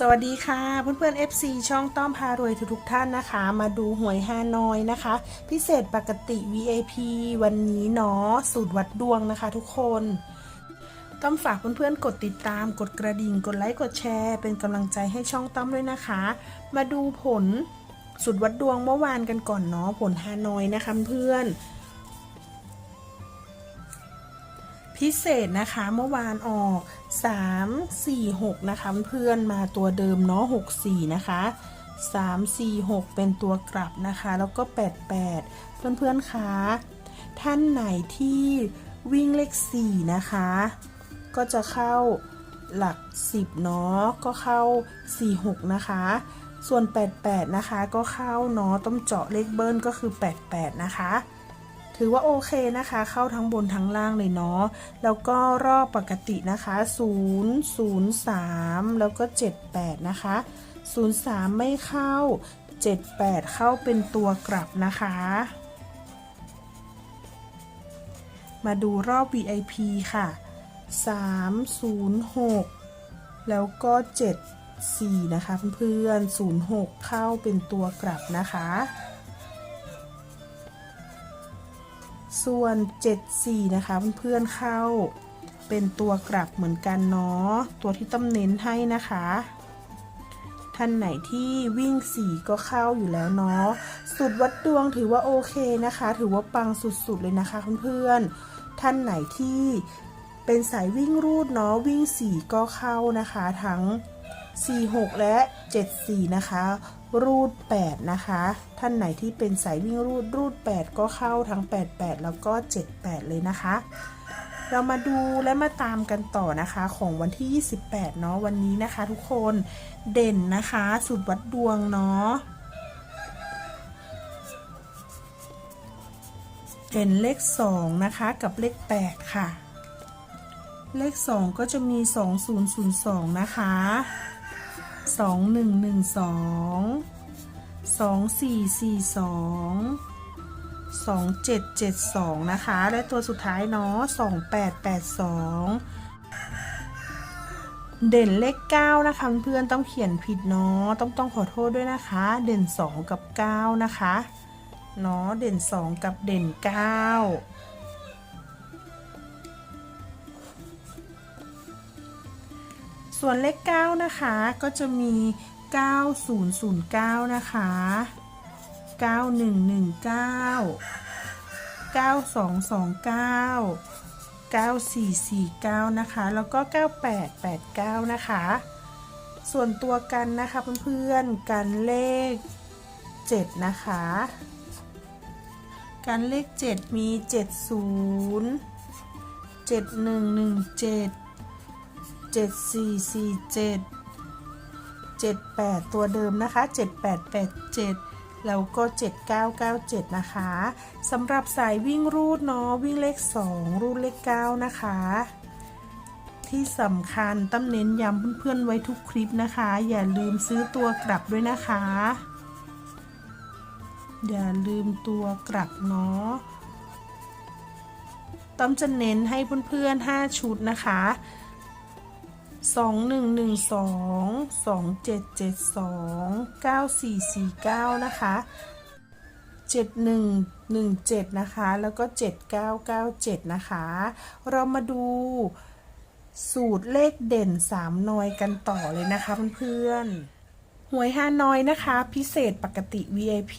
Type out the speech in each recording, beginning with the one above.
สวัสดีค่ะเพื่อนๆ FC ช่องต้อมพารวยทุกท่านนะคะ มาดูหวยฮานอยนะคะ พิเศษปกติ VIP วันนี้เนาะสูตรวัดดวงนะคะทุกคน ต้องฝากเพื่อนๆกดติดตามกดกระดิ่ง กดไลค์กดแชร์ เป็นกำลังใจให้ช่องต้อมด้วยนะคะ มาดูผลสูตรวัดดวงเมื่อวานกันก่อนเนาะผลฮานอยนะคะเพื่อน พิเศษนะคะเมื่อวานออก3 4 6นะคะเพื่อนมาตัวเดิมเนาะ6 4นะคะ3 4 6เป็นตัวกลับนะคะ แล้วก็8 8เพื่อนๆคะท่านไหนที่วิ่งเลข4นะคะ ก็จะเข้าหลัก10เนาะก็เข้า4 6นะคะส่วน 88 นะคะ ก็เข้าเนาะ ต้องเจาะเลขเบิ้ลก็คือ 88 นะคะ ถือว่าโอเคนะคะ เข้าทั้งบนทั้งล่างเลยเนาะ แล้วก็รอบปกตินะคะ 0 0 3 แล้วก็ 78 นะคะ 0 3 ไม่เข้า 78 เข้าเป็นตัวกลับนะคะ มาดูรอบ VIP ค่ะ 306 แล้วก็ 74 นะคะเพื่อนๆ06 เข้าเป็นตัวกลับนะคะ ส่วน 74 นะคะเพื่อนๆเข้าเป็นตัวกลับเหมือนกันเนาะตัวที่ต้ำเน้นให้นะคะ ท่านไหนที่วิ่ง4ก็เข้าอยู่แล้วเนาะสุดวัดดวงถือว่าโอเคนะคะ ถือว่าปังสุดๆเลยนะคะเพื่อนๆท่านไหนที่เป็นสายวิ่งรูดเนาะวิ่ง4ก็เข้านะคะ ทั้ง 46 และ 74 นะคะ รูด 8 นะคะ ท่านไหนที่เป็นสายวิ่งรูดรูด 8 ก็เข้าทั้ง 88 แล้วก็ 78 เลยนะคะ เรามาดูและมาตามกันต่อนะคะของวันที่ 28 เนาะวันนี้นะคะทุกคนเด่นนะคะสูตรวัดดวงเนาะเด่นเลข 2 นะคะกับเลข 8 ค่ะ เลข 2 ก็จะมี 2002 นะคะ สองหนึ่งหนึ่งสองสองสี่สี่สองสองเจ็ดเจ็ดสองนะคะ และตัวสุดท้ายเนาะสองแปดแปดสองเด่นเลขเก้านะคะเพื่อนต้องเขียนผิดเนาะต้องต้องขอโทษด้วยนะคะ เด่นสองกับเก้านะคะเนาะเด่นสองกับเด่นเก้า ส่วนเลข 9 นะคะ ก็จะมี 9009 นะคะ 9119 9229 9449 นะคะ แล้วก็ 9889 นะคะ ส่วนตัวกันนะคะเพื่อนๆ กันเลข 7 นะคะ กันเลข 7 มี 70 7117 7447 78 ตัวเดิมนะคะ 7887 แล้วก็ 7997 นะคะสำหรับสายวิ่งรูดเนาะวิ่งเลข 2 รูดเลข 9 นะคะ ที่สำคัญตั้มเน้นย้ำเพื่อนๆไว้ทุกคลิปนะคะ อย่าลืมซื้อตัวกลับด้วยนะคะ อย่าลืมตัวกลับเนาะต้อมจะเน้นให้เพื่อนๆ 5 ชุดนะคะ สองหนึ่งหนึ่งสองสองเจ็ดเจ็ดสองเก้าสี่สี่เก้านะคะเจ็ดหนึ่งหนึ่งเจ็ดนะคะ แล้วก็เจ็ดเก้าเก้าเจ็ดนะคะ เรามาดูสูตรเลขเด่นสามนอยกันต่อเลยนะคะเพื่อนๆหวยฮานอยนะคะ พิเศษปกติ VIP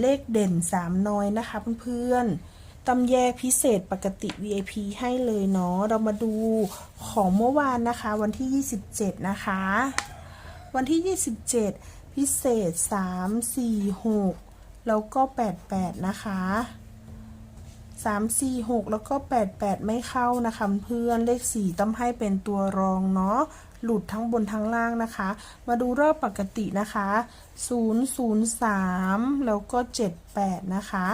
เลขเด่นสามนอยนะคะเพื่อนๆ ตำแยพิเศษปกติ VIP ให้เลยเนาะ เรามาดูของเมื่อวานนะคะ วันที่ 27 นะคะ วันที่ 27 พิเศษ 3 4 6 แล้วก็ 88 นะคะ 3 4 6 แล้วก็ 88 ไม่เข้านะคะเพื่อนเลข 4 ต้องให้เป็นตัวรองเนาะ หลุดทั้งบนทั้งล่างนะคะ มาดูรอบปกตินะคะ 003 แล้วก็ 78 นะคะ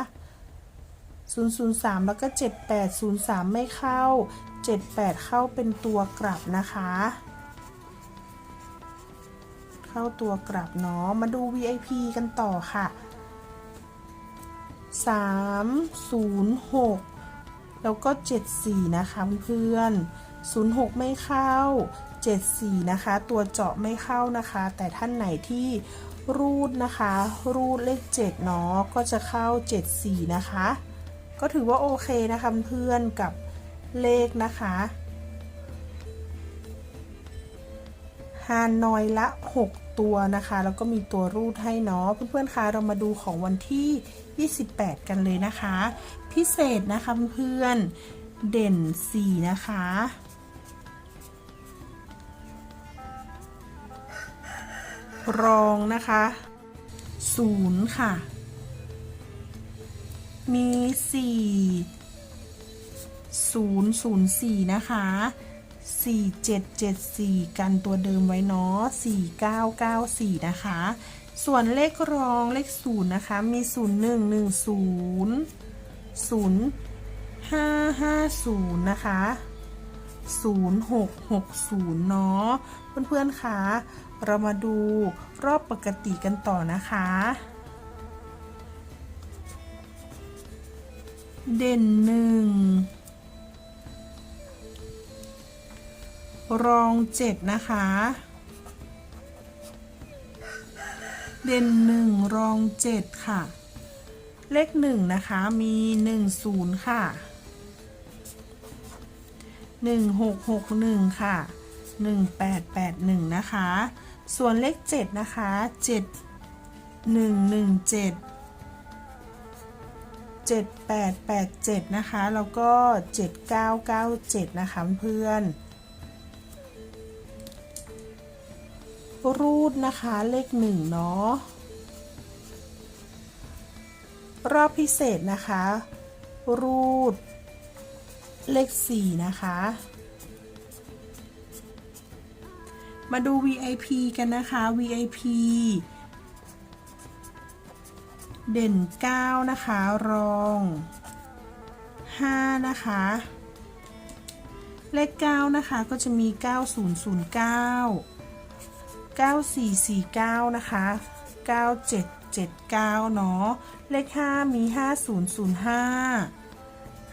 003 แล้วก็ 7803 ไม่เข้า 78 เข้าเป็นตัวกลับนะคะ เข้าตัวกลับเนาะ มาดู VIP กันต่อค่ะ 306 แล้วก็ 74 นะคะเพื่อน06 ไม่เข้า 74 นะคะ ตัวเจาะไม่เข้านะคะ แต่ท่านไหนที่รูดนะคะ รูดเลข 7 เนาะ ก็จะเข้า 74 นะคะ ก็ถือว่าโอเคนะคะเพื่อนกับเลขนะคะฮานอยละ 6 ตัวนะคะ แล้วก็มีตัวรูดให้เนาะเพื่อนๆคะเรามาดูของวันที่ 28 กันเลยนะคะ พิเศษนะคะเพื่อนเด่น 4 นะคะ รองนะคะศูนย์ค่ะ มีสี่ศูนย์ศูนย์สี่นะคะสี่เจ็ดเจ็ดสี่กันตัวเดิมไว้เนาะสี่เก้าเก้าสี่นะคะ ส่วนเลขรองเลขศูนย์นะคะ มีศูนย์หนึ่งหนึ่งศูนย์ศูนย์ห้าห้าศูนย์นะคะ 0660 เนาะเพื่อนๆคะเรามาดูรอบปกติกันต่อนะคะ เด่นหนึ่งรองเจ็ดนะคะ เด่นหนึ่งรองเจ็ดค่ะ เลขหนึ่งนะคะมีหนึ่งศูนย์ค่ะ1661ค่ะ1881นะคะ ส่วนเลข7นะคะ7117 7887 นะคะ แล้วก็ 7997 นะคะเพื่อนรูดนะคะเลข1เนาะรอบพิเศษนะคะ รูด เลข4นะคะ มาดู VIP กันนะคะ VIP เด่น 9 นะคะ รอง 5 นะคะ เลข 9 นะคะ ก็จะมี 9009 9449 นะคะ 9779 เนาะ เลข 5 มี 5005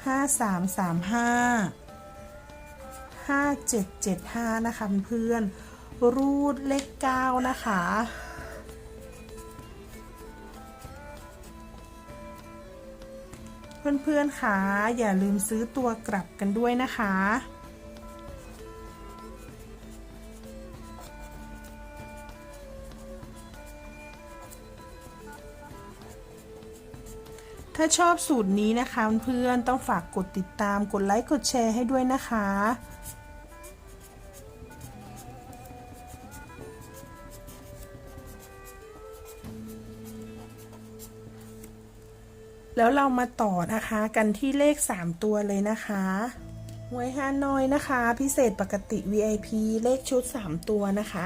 5335 5775 นะคะเพื่อนรูดเลข 9 นะคะ เพื่อนๆคะอย่าลืมซื้อตัวกลับกันด้วยนะคะ ถ้าชอบสูตรนี้นะคะเพื่อนๆต้องฝากกดติดตามกดไลค์กดแชร์ให้ด้วยนะคะ แล้วเรามาต่อนะคะกันที่เลข 3 ตัวเลยนะคะหวยฮานอยนะคะ พิเศษปกติ VIP เลขชุด 3 ตัวนะคะ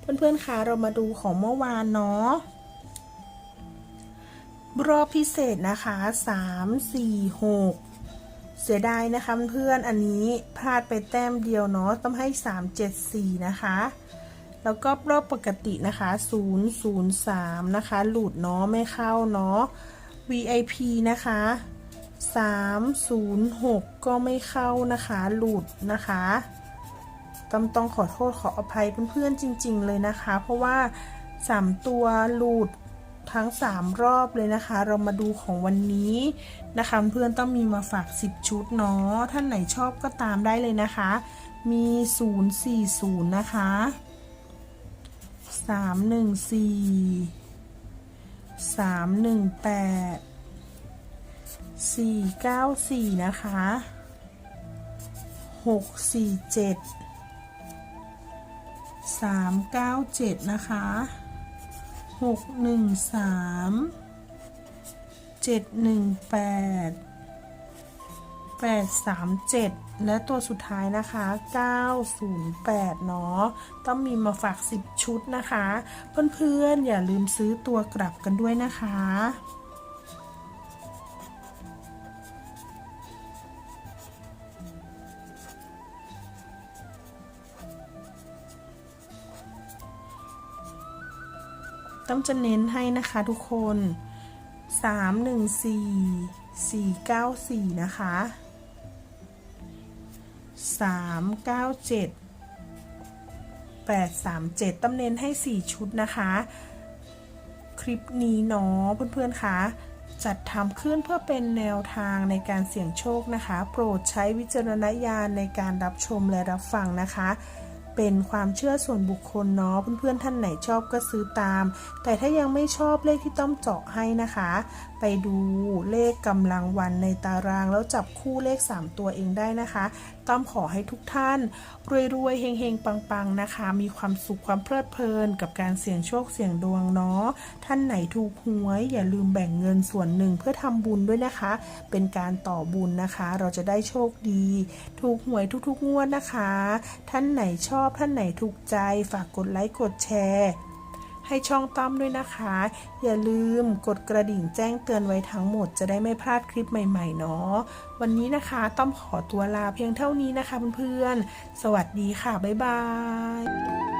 เพื่อนๆคะเรามาดูของเมื่อวานเนาะรอบพิเศษนะคะ 3 4 6เสียดายนะคะเพื่อนอันนี้พลาดไปแต้มเดียวเนาะต้องให้ 3 7 4 นะคะ แล้วก็รอบปกตินะคะ 0 0 3 นะคะ หลุดเนาะไม่เข้าเนาะ VIP นะคะ 306 ก็ไม่เข้านะคะ หลุดนะคะต้องต้องขอโทษขออภัยเพื่อนๆจริง ๆ เลยนะคะ เพราะว่า 3 ตัวหลุดทั้ง 3 รอบเลยนะคะ เรามาดูของวันนี้นะคะเพื่อนต้องมีมาฝาก 10 ชุดเนาะท่านไหนชอบก็ตามได้เลยนะคะ มี 040 นะคะ 314 318 494นะคะ647 397นะคะหกสี่เจ็ดสามเจ็ดนะคะหกหนึ่งสามเจ็ดและตัวสุดท้ายนะคะเก้าศูนย์แปดเนาะ ต้องมีมาฝากสิบชุดนะคะ เพื่อนๆ อย่าลืมซื้อตัวกลับกันด้วยนะคะต้องจะเน้นให้นะคะทุกคน 3 1 4 4 9 4 นะคะ 3 9 7 837ตำเน้นให้ 4 ชุดนะคะ คลิปนี้เนาะเพื่อนๆคะจัดทำขึ้นเพื่อเป็นแนวทางในการเสี่ยงโชคนะคะ โปรดใช้วิจารณญาณในการรับชมและรับฟังนะคะ เป็นความเชื่อส่วนบุคคลเนาะเพื่อนๆท่านไหนชอบก็ซื้อตาม แต่ถ้ายังไม่ชอบเลขที่ต้อมเจาะให้นะคะ ไปดูเลขกำลังวันในตารางแล้วจับคู่เลข 3 ตัวเองได้นะคะต้อมขอให้ทุกท่าน รวยๆเฮงๆ ปังๆนะคะ มีความสุขความเพลิดเพลิน กับการเสี่ยงโชคเสี่ยงดวงเนาะท่านไหนถูกหวยอย่าลืมแบ่งเงินส่วนหนึ่งเพื่อทำบุญด้วยนะคะ เป็นการต่อบุญนะคะ เราจะได้โชคดี ถูกหวยทุกๆงวดนะคะ ท่านไหนชอบท่านไหนถูกใจฝากกดไลค์กดแชร์ ให้ช่องต้อมด้วยนะคะ อย่าลืมกดกระดิ่งแจ้งเตือนไว้ทั้งหมด จะได้ไม่พลาดคลิปใหม่ๆเนาะวันนี้นะคะต้อมขอตัวลาเพียงเท่านี้นะคะเพื่อนๆสวัสดีค่ะบ๊ายบาย